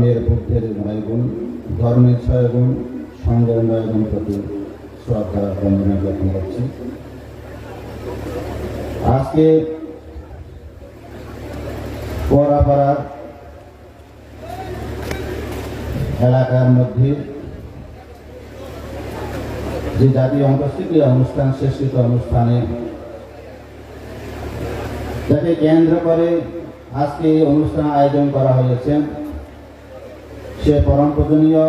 ধর্মের বুদ্ধের নয় গুণ ধর্মের ছয় গুণ সঙ্গের নয় গুণ প্রতি শ্রদ্ধা বন্দনা জ্ঞাপন করছি। আজকে পরাপাড়ার এলাকার মধ্যে যে জাতীয় অন্তঃস্থিতীয় অনুষ্ঠান, শেষকৃত অনুষ্ঠানে যাকে কেন্দ্র করে আজকে এই অনুষ্ঠান আয়োজন করা হয়েছে। সে পরম পূজনীয়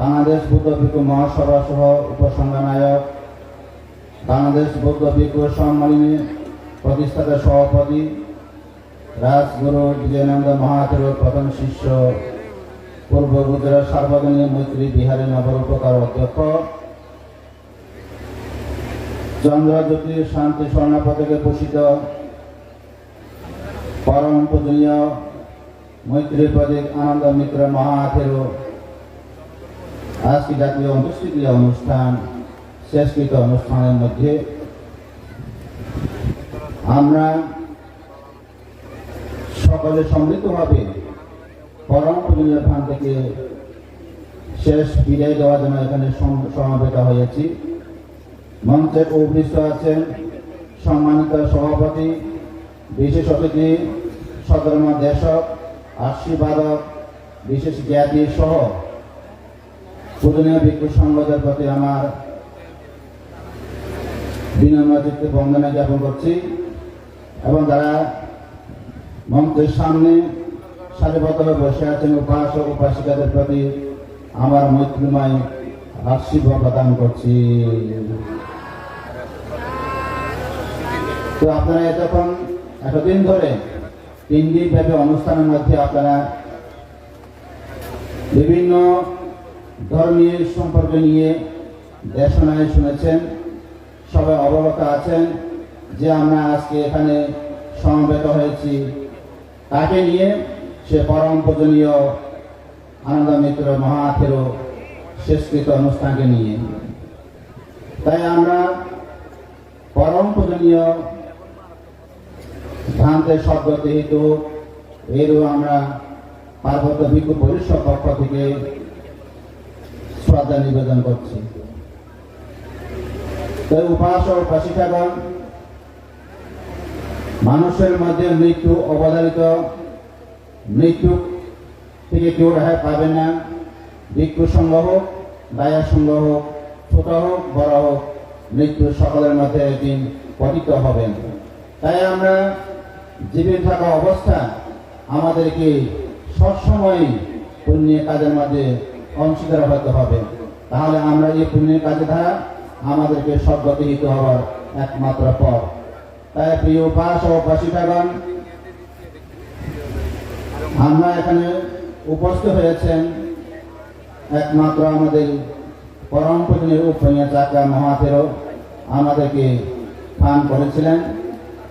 বাংলাদেশ বৌদ্ধ ভিক্ষু মহাসভা সহ উপসংঘানায়ক বাংলাদেশ বৌদ্ধ ভিক্ষু সম্মানী প্রতিষ্ঠাতা সভাপতি, রাজগুরু বিজয়ানন্দ মহাথের প্রধান শিষ্য, পূর্ব গুজরাট সার্বজনীন মৈত্রী বিহারী নগর উপকার অধ্যক্ষ, চন্দ্রজ্যোতি শান্তি স্বর্ণ পদকে ভূষিত পরম পূজনীয় মৈত্রী প্রদীপ আনন্দ মিত্র মহাথের আজকে জাতীয় অনুষ্ঠিত অনুষ্ঠান, শেষকৃত অনুষ্ঠানের মধ্যে আমরা সকলে সমৃদ্ধভাবে পরম পূজনীয় স্থান থেকে শেষ বিদায় দেওয়ার জন্য এখানে সম- সমবেত হয়েছি। মঞ্চে উপবিষ্ট আছেন সম্মানিত সভাপতি, বিশেষ অতিথি সদর্ম দেশক আশীর্বাদক বিশেষ জ্ঞাতি সহ পূজনীয় ভিক্ষু সংঘদের প্রতি আমার বিনম্র বন্দনা জ্ঞাপন করছি এবং যারা মঞ্চের সামনে সারিবদ্ধভাবে বসে আছেন উপাসক উপাসিকাদের প্রতি আমার মৈত্রীময় আশীর্বাদ প্রদান করছি। তো আপনারা এতক্ষণ, এতদিন ধরে তিন দিন ব্যাপী অনুষ্ঠানের মধ্যে আপনারা বিভিন্ন ধর্মীয় সম্পর্ক নিয়ে দেশনায় শুনেছেন, সবাই অবগত আছেন যে আমরা আজকে এখানে সমবেত হয়েছি। তাকে নিয়ে সে পরম পূজনীয় আনন্দ মিত্র মহাথেরো শেষকৃত অনুষ্ঠানকে নিয়ে। তাই আমরা পরম পূজনীয় ভ্রান্তের শব্দ যেহেতু এরও আমরা পার্বত্য ভিক্ষু পরিষদ পক্ষ থেকে শ্রদ্ধা নিবেদন করছি। তাই উপাসক উপাসিকাগণ মানুষের মধ্যে মৃত্যু অবধারিত, মৃত্যু থেকে কেউ রেহাই পাবে না। ভিক্ষু সঙ্গ হোক, দায়া সঙ্গ হোক, ছোট হোক, বড় হোক, মৃত্যু সকলের মধ্যে একদিন পতিত হবেন। তাই আমরা জীবিত থাকা অবস্থা আমাদেরকে সবসময় পুণ্যের কাজের মাঝে অংশীদার হতে হবে। তাহলে আমরা এই পুণ্যের কাজে দ্বারা আমাদেরকে সদ্গতিহিত হওয়ার একমাত্র পথ। তাই প্রিয় উপাস ও উপাসিকাগণ, আমরা এখানে উপস্থিত হয়েছেন একমাত্র আমাদের পরম পূজনীয় উপনীয় চাকা মহাথেরও আমাদেরকে ফান করেছিলেন।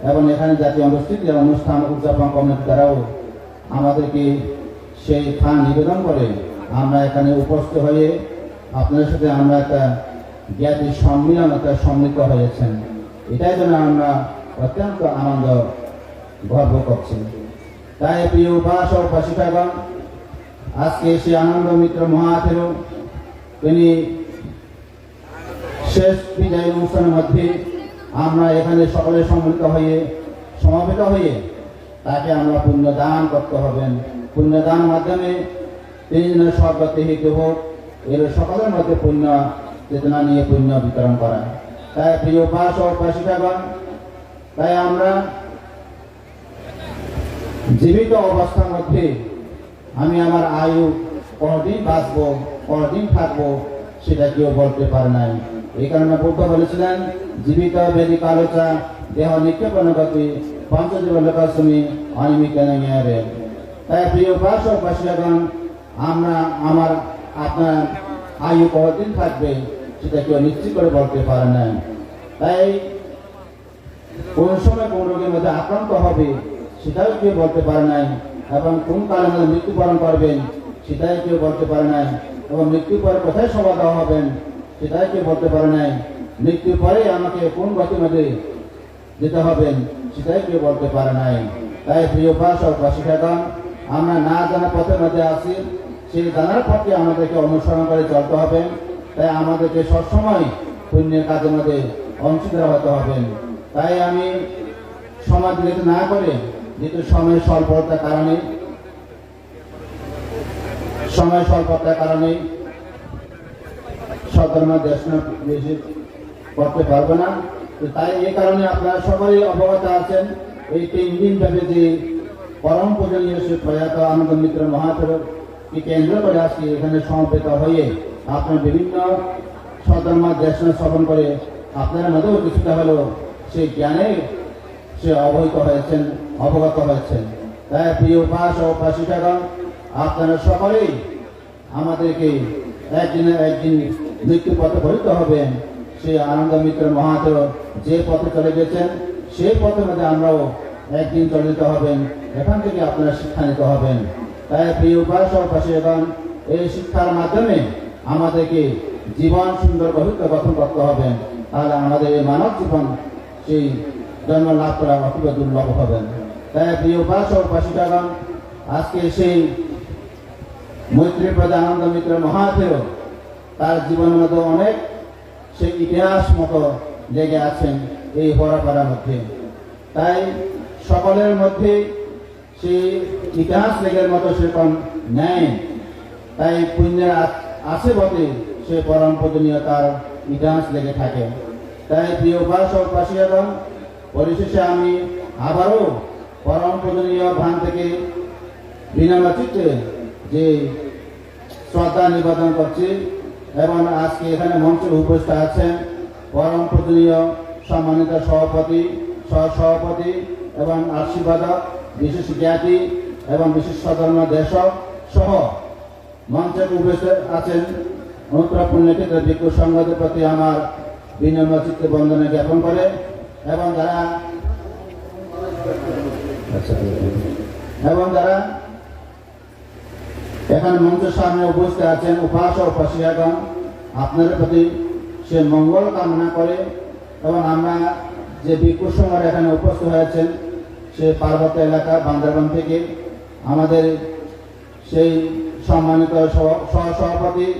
এবং এখানে জাতীয় অনুষ্ঠিত অনুষ্ঠান উদযাপন কমিটি দ্বারাও আমাদেরকে সেই স্থান নিবেদন করে। আমরা এখানে উপস্থিত হয়ে আপনাদের সাথে আমরা একটা জ্ঞাতি সম্মিলন, একটা সম্মিলিত হয়েছেন। এটাই জন্য আমরা অত্যন্ত আনন্দ গর্ব করছি। তাই প্রিয় উপাস ও উপাসিকাগণ, আজকে সেই আনন্দ মিত্র মহাথেরও তিনি শেষ বিদায় অনুষ্ঠানের মধ্যে আমরা এখানে সকলে সম্মিলিত হয়ে, সমাবেত হয়ে তাকে আমরা পুণ্য দান করতে হবেন পুণ্য দান মাধ্যমে তিনি যেন স্বর্গতে হিত হোক এর সকলের মধ্যে পুণ্য চেতনা নিয়ে পুণ্য বিতরণ করা। তাই প্রিয় উপাস ও উপাসিকাগণ, তাই আমরা জীবিত অবস্থার মধ্যে আমি আমার আয়ু কতদিন বাঁচবো, কতদিন থাকব, সেটা কেউ বলতে পারে নাই। এই কারণে বুদ্ধ বলেছিলেন, জীবিত বেদি কালোচা দেহ নিক্ষেপণ গতি পঞ্চজীব লোকাশ্রমী অনিমিত তাই প্রিয় উপাসিকাগণ আমরা আমার আপনার আয়ু কতদিন থাকবে সেটা কেউ নিশ্চিত করে বলতে পারে নাই তাই কোন সময় কোন রোগের মধ্যে আক্রান্ত হবে সেটাও কেউ বলতে পারে নাই এবং কোন কালের মধ্যে মৃত্যুবরণ করবেন সেটাই কেউ বলতে পারে নাই এবং মৃত্যুর পরে কোথায় সভা দেওয়া হবেন সেটাই কেউ বলতে পারে নাই। মৃত্যুর পরে আমাকে কোন গতির মধ্যে যেতে হবেন সেটাই কেউ বলতে পারে নাই। তাই প্রিয় উপাস ও উপাসিকাগণ আমরা না জানা পথের মধ্যে আছি। সেই জানার পথে আমাদেরকে অনুসরণ করে চলতে হবে। তাই আমাদেরকে সবসময় পুণ্যের কাজের মধ্যে অংশীদার হতে হবে। তাই আমি সমাজ দিতে না করে যেহেতু সময় স্বল্পতার কারণে সময় স্বল্পতার কারণে সধর্ম দেশ বেশি করতে পারবে না। তো তাই এই কারণে আপনারা সকলেই অবগত আছেন, এই তিন দিন ব্যাপী যে পরম পূজনীয় শ্রী প্রয়াত আনন্দ মিত্র মহাপ্রভুকে কেন্দ্র করে আজকে এখানে সমবেত হয়ে আপনার বিভিন্ন সধর্ম দেশ শ্রবণ করে আপনার মধ্যেও কিছুটা হলেও সেই জ্ঞানে সে অবহিত হয়েছেন, অবগত হয়েছেন। তাই প্রিয় উপাস ও উপাসিকাগণ, আপনারা সকলেই আমাদেরকে একদিনে একদিন মৃত্যু পথে পরিত হবেন সেই আনন্দ মিত্র মহাদেব যে পথে চলে গেছেন, সেই পথে মধ্যে আমরাও একদিন চলিত হবেন এখান থেকে আপনারা শিক্ষা নিতে হবেন তাই প্রিয় উপাস ও উপাসিকাগণ এই শিক্ষার মাধ্যমে আমাদেরকে জীবন সুন্দর গঠিত গঠন করতে হবে। তাহলে আমাদের এই মানব জীবন সেই জন্ম লাভ করা অতীব দুর্লভ হবেন তাই প্রিয় উপাস ও উপাসিকাগণ আজকে সেই মৈত্রী প্রধান আনন্দ মিত্র মহাথের তার জীবনের মতো অনেক সেই ইতিহাস মতো লেগে আছেন এই হরাপাড়ার মধ্যে। তাই সকলের মধ্যে সেই ইতিহাস লেগের মতো সেরকম নেয়। তাই পুণ্যের আছে বটে সে পরম পূজনীয় তার ইতিহাস লেগে থাকে। তাই প্রিয় উপাস ও উপাসিয়াগণ পরিশেষে আমি আবারও পরম পূজনীয় ভান থেকে বিনামা চিত্তে যে শ্রদ্ধা নিবেদন করছি এবং আজকে এখানে মঞ্চে উপস্থিত আছেন পরম পূজনীয় সম্মানিত সভাপতি সহ সভাপতি এবং আশীর্বাদক, বিশেষ জ্ঞাতি এবং বিশেষ সধর্ম দেশক সহ মঞ্চে উপস্থিত আছেন অনুত্তরা পুণ্যক্ষেত্রে ভিক্ষু প্রতি আমার বিনম্র চিত্তে বন্দনা জ্ঞাপন করে এবং যারা এবং যারা এখানে মঞ্চের সামনে উপস্থিত আছেন উপাস উপাসিয়াগণ আপনাদের প্রতি সে মঙ্গল কামনা করে এবং আমরা যে সঙ্গর এখানে উপস্থিত হয়েছেন, সে পার্বত্য এলাকা, বান্দরবান থেকে আমাদের সেই সম্মানিত সহ- সহসভাপতি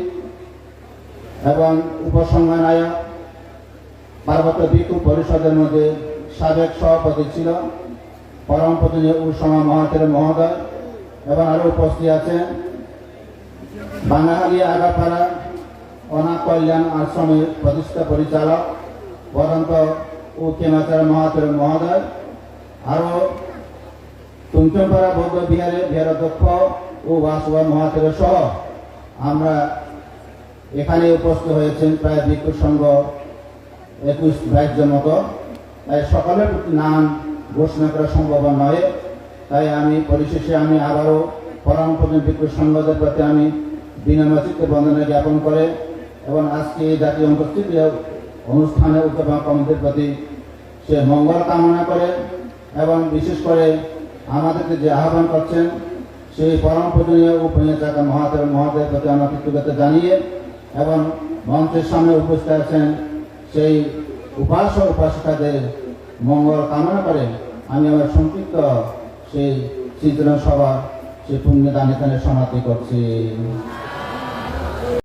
এবং উপসংহানায়ক পার্বত্য ভিক্ষু পরিষদের মধ্যে সাবেক সভাপতি ছিল, পরম পূজনীয় উসমা মহাতের মহোদয় এবং আরও উপস্থিত আছেন। বাঙালি আগাপাড়া অনাথ কল্যাণ আশ্রমের প্রতিষ্ঠা পরিচালক বরন্ত ও কেমাচার মহাতের মহোদয় আরও তুমচমপাড়া বৌদ্ধ বিহারে বিহারাধ্যক্ষ ও বাসুয়া মহাতের সহ আমরা এখানে উপস্থিত হয়েছেন প্রায় ভিক্ষু সংঘ একুশ বাইশজন মতো। তাই সকলের নাম ঘোষণা করা সম্ভব নয়। তাই আমি পরিশেষে আমি আবারও পরম ভিক্ষু সংঘদের প্রতি আমি বিনম্র চিত্তে বন্দনা জ্ঞাপন করে এবং আজকে জাতীয় উপস্থিতি অনুষ্ঠানে উত্তরবঙ্গ কমিটির প্রতি সে মঙ্গল কামনা করে এবং বিশেষ করে আমাদেরকে যে আহ্বান করছেন, সেই পরম পূজনীয় উপনীয় মহাদেব মহাদেবের প্রতি আমরা কৃতজ্ঞতা জানিয়ে এবং মঞ্চের সামনে উপস্থিত আছেন সেই উপাস ও উপাসিকাদের মঙ্গল কামনা করে আমি আমার সংক্ষিপ্ত সেই চিন্তন সভা, সেই পুণ্যদান এখানে সমাপ্তি করছি।